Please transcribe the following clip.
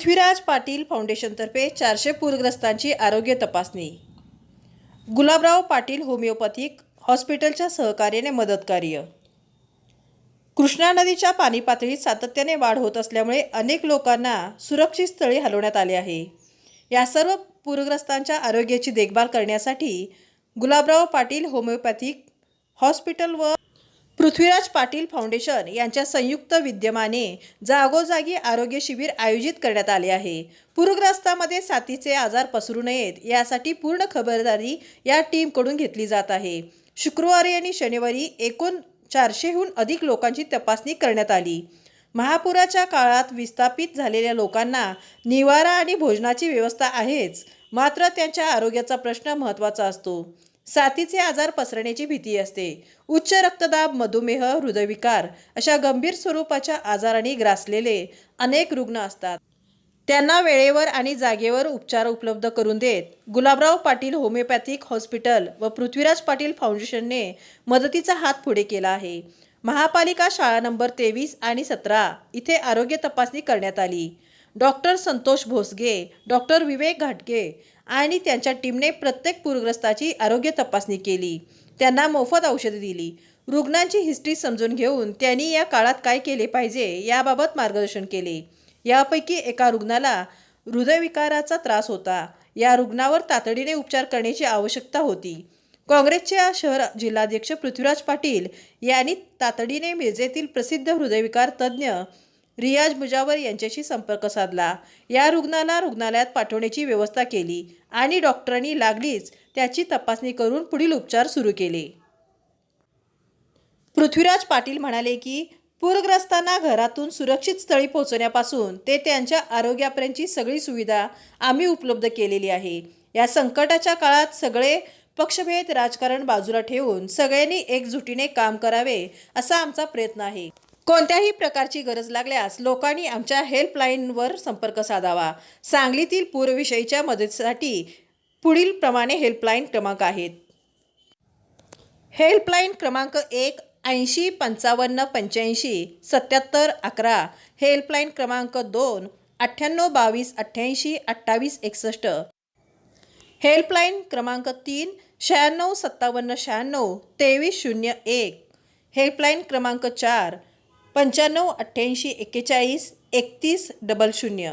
पृथ्वीराज पाटील फाउंडेशनतर्फे चारशे पूरग्रस्तांची आरोग्य तपासणी. गुलाबराव पाटील होमिओपॅथिक हॉस्पिटलच्या सहकार्याने मदत कार्य. कृष्णा नदीच्या पाणी पातळीत सातत्याने वाढ होत असल्यामुळे अनेक लोकांना सुरक्षित स्थळी हलवण्यात आले आहे. या सर्व पूरग्रस्तांच्या आरोग्याची देखभाल करण्यासाठी गुलाबराव पाटील होमिओपॅथिक हॉस्पिटल व पृथ्वीराज पाटील फाउंडेशन यांच्या संयुक्त विद्यमाने जागोजागी आरोग्य शिबिर आयोजित करण्यात आले आहे. पूरग्रस्तामध्ये साथीचे आजार पसरू नयेत यासाठी पूर्ण खबरदारी या टीमकडून घेतली जात आहे. शुक्रवारी आणि शनिवारी एकूण चारशेहून अधिक लोकांची तपासणी करण्यात आली. महापुराच्या काळात विस्थापित झालेल्या लोकांना निवारा आणि भोजनाची व्यवस्था आहेच मात्र त्यांच्या आरोग्याचा प्रश्न महत्त्वाचा असतो. साथीचे आजार पसरण्याची भीती असते. उच्च रक्तदाब मधुमेह हृदयविकार अशा गंभीर स्वरूपाच्या आजारांनी ग्रासलेले अनेक रुग्ण असतात. त्यांना वेळेवर आणि जागेवर उपचार उपलब्ध करून देत गुलाबराव पाटील होमिओपॅथिक हॉस्पिटल व पृथ्वीराज पाटील फाउंडेशनने मदतीचा हात पुढे केला आहे. महापालिका शाळा नंबर तेवीस आणि सतरा इथे आरोग्य तपासणी करण्यात आली. डॉक्टर संतोष भोसगे डॉक्टर विवेक घाटगे आणि त्यांच्या टीमने प्रत्येक पूरग्रस्ताची आरोग्य तपासणी केली. त्यांना मोफत औषधे दिली. रुग्णांची हिस्ट्री समजून घेऊन त्यांनी या काळात काय केले पाहिजे याबाबत मार्गदर्शन केले. यापैकी एका रुग्णाला हृदयविकाराचा त्रास होता. या रुग्णावर तातडीने उपचार करण्याची आवश्यकता होती. काँग्रेसच्या शहर जिल्हाध्यक्ष पृथ्वीराज पाटील यांनी तातडीने मिरजेतील प्रसिद्ध हृदयविकार तज्ज्ञ रियाज मुजावर यांच्याशी संपर्क साधला. या रुग्णाला रुग्णालयात पाठवण्याची व्यवस्था केली आणि डॉक्टरांनी लागलीच त्याची तपासणी करून पुढील उपचार सुरू केले. पृथ्वीराज पाटील म्हणाले की पूरग्रस्तांना घरातून सुरक्षित स्थळी पोहोचण्यापासून ते त्यांच्या आरोग्यापर्यंतची सगळी सुविधा आम्ही उपलब्ध केलेली आहे. या संकटाच्या काळात सगळे पक्षभेद राजकारण बाजूला ठेवून सगळ्यांनी एकजुटीने काम करावे असा आमचा प्रयत्न आहे. कोणत्याही प्रकारची गरज लागल्यास लोकांनी आमच्या हेल्पलाईनवर संपर्क साधावा. सांगलीतील पूरविषयीच्या मदतीसाठी पुढील प्रमाणे हेल्पलाईन क्रमांक आहेत. हेल्पलाईन क्रमांक एक ऐंशी पंचावन्न पंच्याऐंशी सत्याहत्तर अकरा. हेल्पलाईन क्रमांक दोन अठ्ठ्याण्णव बावीस अठ्ठ्याऐंशी अठ्ठावीस एकसष्ट. हेल्पलाईन क्रमांक तीन शहाण्णव सत्तावन्न शहाण्णव तेवीस शून्य एक. हेल्पलाईन क्रमांक चार पंच्याण्णव अठ्ठ्याऐंशी एक्केचाळीस एकतीस डबल शून्य.